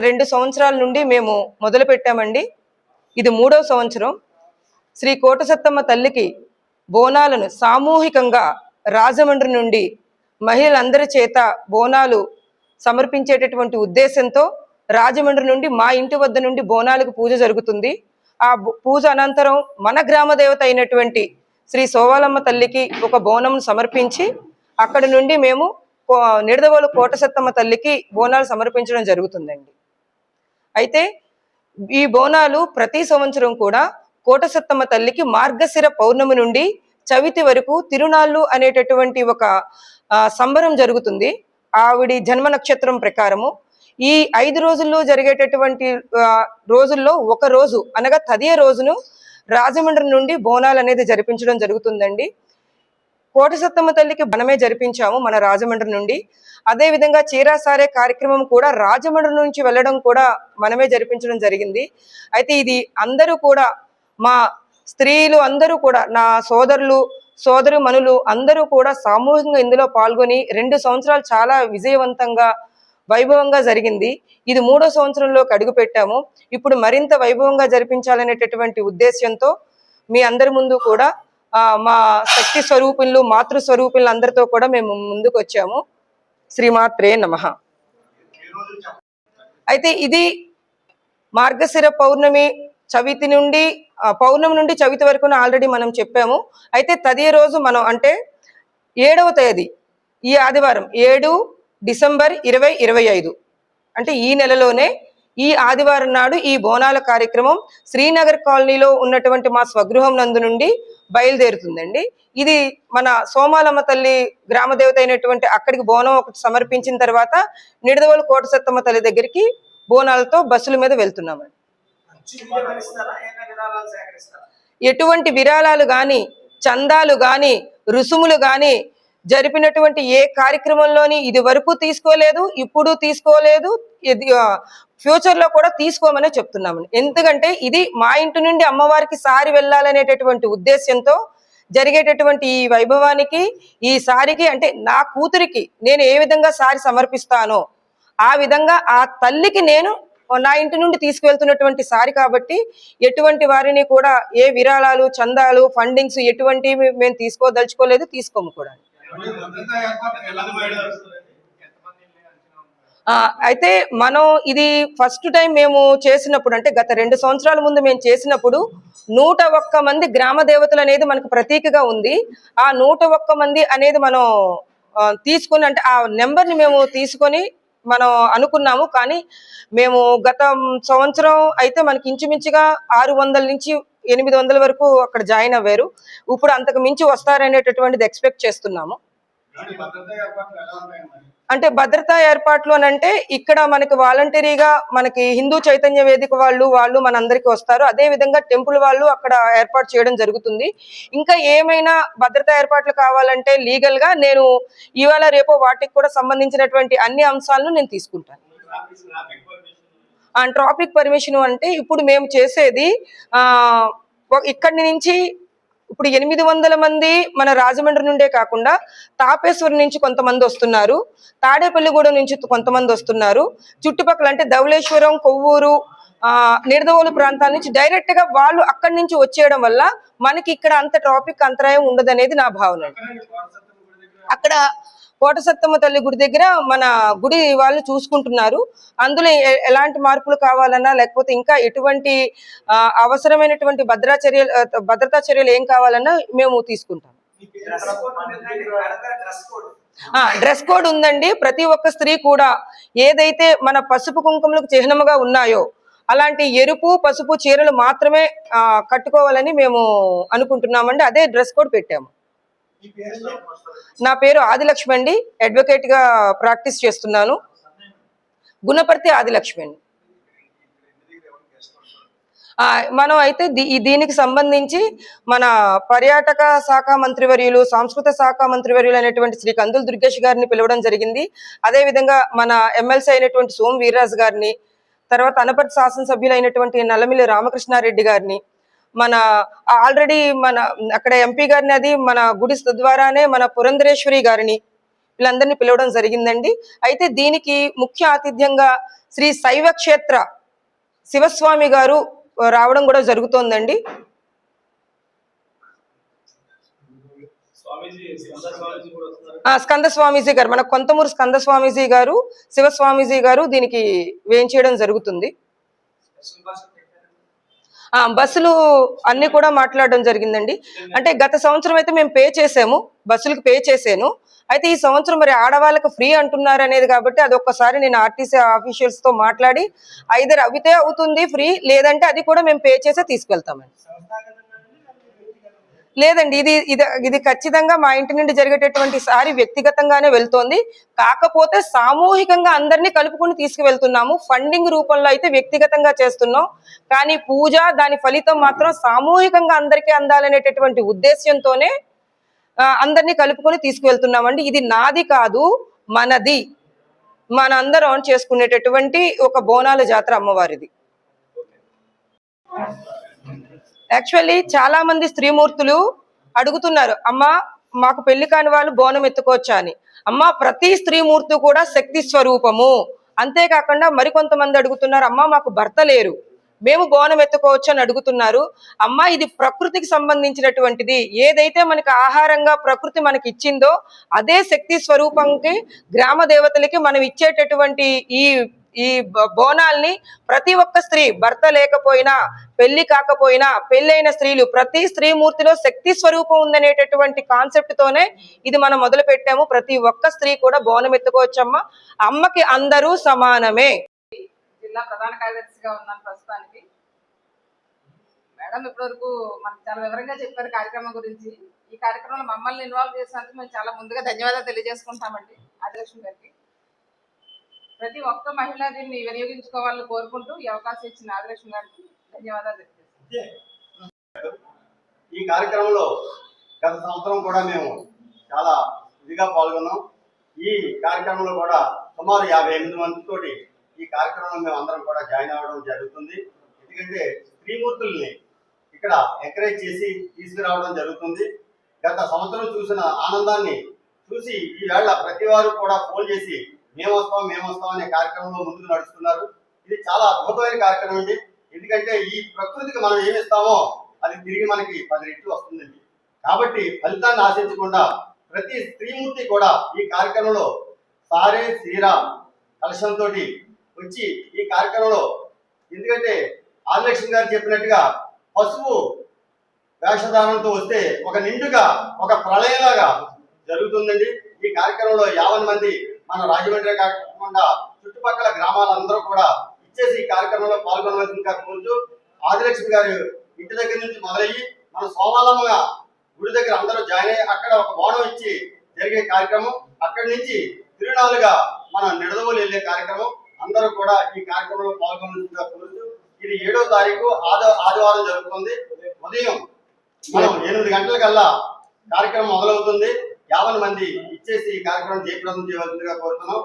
రెండు సంవత్సరాల నుండి మేము మొదలు పెట్టామండి. ఇది మూడవ సంవత్సరం. శ్రీ కోటసత్తమ్మ తల్లికి బోనాలను సామూహికంగా రాజమండ్రి నుండి మహిళలందరి చేత బోనాలు సమర్పించేటటువంటి ఉద్దేశంతో రాజమండ్రి నుండి మా ఇంటి వద్ద నుండి బోనాలకు పూజ జరుగుతుంది. ఆ పూజ అనంతరం మన గ్రామ దేవత అయినటువంటి శ్రీ సోవాలమ్మ తల్లికి ఒక బోనం సమర్పించి అక్కడి నుండి మేము కో- నిడదవోలు కోటసత్తమ్మ తల్లికి బోనాలు సమర్పించడం జరుగుతుందండి. అయితే ఈ బోనాలు ప్రతి సంవత్సరం కూడా కోటసత్తమ్మ తల్లికి మార్గశిర పౌర్ణమి నుండి చవితి వరకు తిరునాళ్ళు అనేటటువంటి ఒక సంబరం జరుగుతుంది. ఆవిడి జన్మ నక్షత్రం ప్రకారము. ఈ ఐదు రోజుల్లో జరిగేటటువంటి రోజుల్లో ఒక రోజు అనగా తదియ రోజును రాజమండ్రి నుండి బోనాలు అనేది జరిపించడం జరుగుతుందండి. కోటసత్తమ్మ తల్లికి మనమే జరిపించాము మన రాజమండ్రి నుండి. అదే విధంగా చీరాసారే కార్యక్రమం కూడా రాజమండ్రి నుంచి వెళ్ళడం కూడా మనమే జరిపించడం జరిగింది. అయితే ఇది అందరూ కూడా మా స్త్రీలు అందరూ కూడా నా సోదరులు సోదరు మనులు అందరూ కూడా సామూహికంగా ఇందులో పాల్గొని రెండు సంవత్సరాలు చాలా విజయవంతంగా వైభవంగా జరిగింది. ఇది మూడో సంవత్సరంలోకి అడుగు పెట్టాము. ఇప్పుడు మరింత వైభవంగా జరిపించాలనేటటువంటి ఉద్దేశ్యంతో మీ అందరి ముందు కూడా మా శక్తి స్వరూపులు మాతృ స్వరూపులు అందరితో కూడా మేము ముందుకు వచ్చాము శ్రీమాత్రే నమ. అయితే ఇది మార్గశిర పౌర్ణమి చవితి నుండి పౌర్ణమి నుండి చవితి వరకు ఆల్రెడీ మనం చెప్పాము. అయితే తదే రోజు మనం అంటే ఏడవ తేదీ ఈ ఆదివారం ఏడు డిసెంబర్ ఇరవై ఇరవై ఐదు. అంటే ఈ నెలలోనే ఈ ఆదివారం నాడు ఈ బోనాల కార్యక్రమం శ్రీనగర్ కాలనీలో ఉన్నటువంటి మా స్వగృహం నందు నుండి బయలుదేరుతుందండి. ఇది మన సోమాలమ్మ తల్లి గ్రామ దేవత అయినటువంటి అక్కడికి బోనం ఒకటి సమర్పించిన తర్వాత నిడదవోలు కోటసత్తమ్మ తల్లి దగ్గరికి బోనాలతో బస్సుల మీద వెళ్తున్నామండి. ఎటువంటి విరాళాలు కానీ చందాలు కానీ రుసుములు కానీ జరిపినటువంటి ఏ కార్యక్రమంలోని ఇది వరకు తీసుకోలేదు ఇప్పుడు తీసుకోలేదు ఇది కూడా తీసుకోమని చెప్తున్నాము. ఎందుకంటే ఇది మా ఇంటి నుండి అమ్మవారికి సారి వెళ్ళాలనేటటువంటి ఉద్దేశ్యంతో జరిగేటటువంటి ఈ వైభవానికి ఈ సారికి అంటే నా కూతురికి నేను ఏ విధంగా సారి సమర్పిస్తానో ఆ విధంగా ఆ తల్లికి నేను నా ఇంటి నుండి తీసుకువెళ్తున్నటువంటి సారి కాబట్టి ఎటువంటి వారిని కూడా ఏ విరాళాలు చందాలు ఫండింగ్స్ ఎటువంటివి మేము తీసుకోదలుచుకోలేదు తీసుకోము కూడా. అయితే మనం ఇది ఫస్ట్ టైం మేము చేసినప్పుడు అంటే గత రెండు సంవత్సరాల ముందు మేము చేసినప్పుడు నూట ఒక్క మంది గ్రామ దేవతలు అనేది మనకు ప్రతీకగా ఉంది. ఆ నూట ఒక్క మంది అనేది మనం తీసుకుని తీసుకొని అంటే ఆ నెంబర్ని మేము తీసుకొని మనం అనుకున్నాము. కానీ మేము గత సంవత్సరం అయితే మనకి ఇంచుమించుగా ఆరు వందల నుంచి ఎనిమిది వందల వరకు అక్కడ జాయిన్ అవ్వారు. ఇప్పుడు అంతకు మించి వస్తారనేటటువంటిది ఎక్స్పెక్ట్ చేస్తున్నాము. అంటే భద్రతా ఏర్పాట్లు అని అంటే ఇక్కడ మనకి వాలంటరీగా మనకి హిందూ చైతన్య వేదిక వాళ్ళు వాళ్ళు మనందరికి వస్తారు. అదే విధంగా టెంపుల్ వాళ్ళు అక్కడ ఏర్పాటు చేయడం జరుగుతుంది. ఇంకా ఏమైనా భద్రతా ఏర్పాట్లు కావాలంటే లీగల్గా నేను ఇవాళ రేపు వాటికి కూడా సంబంధించినటువంటి అన్ని అంశాలను నేను తీసుకుంటాను. అండ్ ట్రాఫిక్ పర్మిషన్ అంటే ఇప్పుడు మేము చేసేది ఇక్కడి నుంచి ఇప్పుడు ఎనిమిది వందల మంది మన రాజమండ్రి నుండే కాకుండా తాపేశ్వరం నుంచి కొంతమంది వస్తున్నారు. తాడేపల్లిగూడెం నుంచి కొంతమంది వస్తున్నారు. చుట్టుపక్కల అంటే ధవళేశ్వరం కొవ్వూరు ఆ నిడదవోలు ప్రాంతాల నుంచి డైరెక్ట్గా వాళ్ళు అక్కడి నుంచి వచ్చేయడం వల్ల మనకి ఇక్కడ అంత ట్రాఫిక్ అంతరాయం ఉండదనేది నా భావన. అక్కడ కోటసత్తమ్మ తల్లి గుడి దగ్గర మన గుడి వాళ్ళు చూసుకుంటున్నారు. అందులో ఎలాంటి మార్పులు కావాలన్నా లేకపోతే ఇంకా ఎటువంటి అవసరమైనటువంటి భద్రా చర్యలు భద్రతా చర్యలు ఏం కావాలన్నా మేము తీసుకుంటాం. ఆ డ్రెస్ కోడ్ ఉందండి. ప్రతి ఒక్క స్త్రీ కూడా ఏదైతే మన పసుపు కుంకుమలకు చిహ్నముగా ఉన్నాయో అలాంటి ఎరుపు పసుపు చీరలు మాత్రమే ఆ, కట్టుకోవాలని మేము అనుకుంటున్నామండి. అదే డ్రెస్ కోడ్ పెట్టాము. నా పేరు ఆదిలక్ష్మి అండి. అడ్వకేట్గా ప్రాక్టీస్ చేస్తున్నాను. గుణపర్తి ఆదిలక్ష్మి అండి. మనం అయితే దీ- దీనికి సంబంధించి మన పర్యాటక శాఖ మంత్రివర్యులు సాంస్కృతిక శాఖ మంత్రివర్యులు అనేటువంటి శ్రీ కందుల దుర్గేష్ గారిని పిలవడం జరిగింది. అదే విధంగా మన ఎమ్మెల్సీ అయినటువంటి సోమ్ వీర్రాజు గారిని తర్వాత అనపర్తి శాసనసభ్యులు అయినటువంటి నల్లమిల్లి రామకృష్ణారెడ్డి గారిని మన ఆల్రెడీ మన అక్కడ ఎంపీ గారిని అది మన గుడి ద్వారానే మన పురంధరేశ్వరి గారిని వీళ్ళందరినీ పిలవడం జరిగిందండి. అయితే దీనికి ముఖ్య ఆతిథ్యంగా శ్రీ శైవ క్షేత్ర శివస్వామి గారు రావడం కూడా జరుగుతోందండి. స్కంద స్వామీజీ గారు మన కొంతమూరు స్కంద స్వామీజీ గారు శివ స్వామీజీ గారు దీనికి వేయించేయడం జరుగుతుంది. బస్సులు అన్ని కూడా మాట్లాడడం జరిగిందండి. అంటే గత సంవత్సరం అయితే మేము పే చేసాము బస్సులకు పే చేసాను. అయితే ఈ సంవత్సరం మరి ఆడవాళ్ళకి ఫ్రీ అంటున్నారు అనేది కాబట్టి అది ఒక్కసారి నేను ఆర్టీసీ ఆఫీషియల్స్తో మాట్లాడి ఐదర్ అవితే అవుతుంది ఫ్రీ లేదంటే అది కూడా మేము పే చేసే తీసుకెళ్తామండి. లేదండి ఇది ఇది ఇది ఖచ్చితంగా మా ఇంటి నుండి జరిగేటటువంటి సారి వ్యక్తిగతంగానే వెళ్తోంది. కాకపోతే సామూహికంగా అందరినీ కలుపుకొని తీసుకువెళ్తున్నాము. ఫండింగ్ రూపంలో అయితే వ్యక్తిగతంగా చేస్తున్నాం. కానీ పూజ దాని ఫలితం మాత్రం సామూహికంగా అందరికీ అందాలనేటటువంటి ఉద్దేశ్యంతోనే అందరినీ కలుపుకొని తీసుకువెళ్తున్నామండి. ఇది నాది కాదు మనది. మనందరం చేసుకునేటటువంటి ఒక బోనాల జాతర అమ్మవారిది. యాక్చువల్లీ చాలా మంది స్త్రీమూర్తులు అడుగుతున్నారు అమ్మ మాకు పెళ్ళి కాని వాళ్ళు బోనం ఎత్తుకోవచ్చా? అని. అమ్మ ప్రతి స్త్రీమూర్తి కూడా శక్తి స్వరూపము. అంతేకాకుండా మరికొంతమంది అడుగుతున్నారు అమ్మ మాకు భర్త లేరు మేము బోనం ఎత్తుకోవచ్చు అని అడుగుతున్నారు. అమ్మ ఇది ప్రకృతికి సంబంధించినటువంటిది. ఏదైతే మనకి ఆహారంగా ప్రకృతి మనకి ఇచ్చిందో అదే శక్తి స్వరూపంకి గ్రామ దేవతలకి మనం ఇచ్చేటటువంటి ఈ ఈ బోనాల్ని ప్రతి ఒక్క స్త్రీ భర్త లేకపోయినా పెళ్ళి కాకపోయినా పెళ్ళైన స్త్రీలు ప్రతి స్త్రీ మూర్తిలో శక్తి స్వరూపం ఉందనేటటువంటి కాన్సెప్ట్ తోనే ఇది మనం మొదలు పెట్టాము ప్రతి ఒక్క స్త్రీ కూడా బోనం ఎత్తుకోవచ్చమ్మ. అమ్మకి అందరూ సమానమే. జిల్లా ప్రధాన కార్యదర్శిగా ఉన్నాను ప్రస్తుతానికి. మేడం ఇప్పటివరకు మనకు చాలా వివరంగా చెప్పారు కార్యక్రమం గురించి. ఈ కార్యక్రమంలో మమ్మల్ని ఇన్వాల్వ్ చేసినందుకు మేము చాలా ముందుగా ధన్యవాదాలు తెలియజేసుకుంటామండి. ఆదిలక్ష్మి గారికి. ప్రతి ఒక్క మహిళ దీన్ని వినియోగించుకోవాలని కోరుకుంటూ ఈ అవకాశం ఇచ్చిన ఆదిలక్ష్మి గారికి ధన్యవాదాలు ఈ కార్యక్రమంలో గత సంవత్సరం కూడా మేము చాలా ఇదిగా పాల్గొన్నాం. ఈ కార్యక్రమంలో కూడా సుమారు యాభై ఎనిమిది మందితోటి ఈ కార్యక్రమంలో మేము అందరం కూడా జాయిన్ అవ్వడం జరుగుతుంది. ఎందుకంటే స్త్రీమూర్తుల్ని ఇక్కడ ఎంకరేజ్ చేసి తీసుకురావడం జరుగుతుంది. గత సంవత్సరం చూసిన ఆనందాన్ని చూసి ఈవేళ ప్రతి వారు కూడా ఫోన్ చేసి మేము వస్తాం మేము వస్తాం అనే కార్యక్రమంలో ముందుకు నడుస్తున్నారు. ఇది చాలా అద్భుతమైన కార్యక్రమం అండి. ఎందుకంటే ఈ ప్రకృతికి మనం ఏమి ఇస్తామో అది తిరిగి మనకి పది రెట్లు వస్తుందండి. కాబట్టి ఫలితాన్ని ఆశించకుండా ప్రతి స్త్రీమూర్తి కూడా ఈ కార్యక్రమంలో సారే సీరా కలశంతో వచ్చి ఈ కార్యక్రమంలో ఎందుకంటే ఆదిలక్ష్మి గారు చెప్పినట్టుగా పసుపు వేషధారణతో వస్తే ఒక నిండుగా ఒక ప్రళయంలాగా జరుగుతుందండి. ఈ కార్యక్రమంలో యాభై మంది మన రాజమండ్రి కాకుండా చుట్టుపక్కల గ్రామాలందరూ కూడా ఇచ్చేసి ఈ కార్యక్రమంలో పాల్గొనవలసిందిగా కోరుతూ ఆదిలక్ష్మి గారు ఇంటి దగ్గర నుంచి మొదలయ్యి మన సోమాలమ్మగా గుడి దగ్గర అందరూ జాయిన్ అయ్యి అక్కడ ఒక బోనం ఇచ్చి జరిగే కార్యక్రమం. అక్కడి నుంచి తిరునాలుగా మన నిడదవోలు వెళ్ళే కార్యక్రమం. అందరూ కూడా ఈ కార్యక్రమంలో పాల్గొనవలసిందిగా కోరుతూ ఇది ఏడో తారీఖు ఆది ఆదివారం జరుగుతుంది. ఉదయం మనం ఎనిమిది గంటలకల్లా కార్యక్రమం మొదలవుతుంది. యాభై మంది ఇచ్చేసి ఈ కార్యక్రమం జయప్రదం చేయవలసిందిగా కోరుతున్నాం.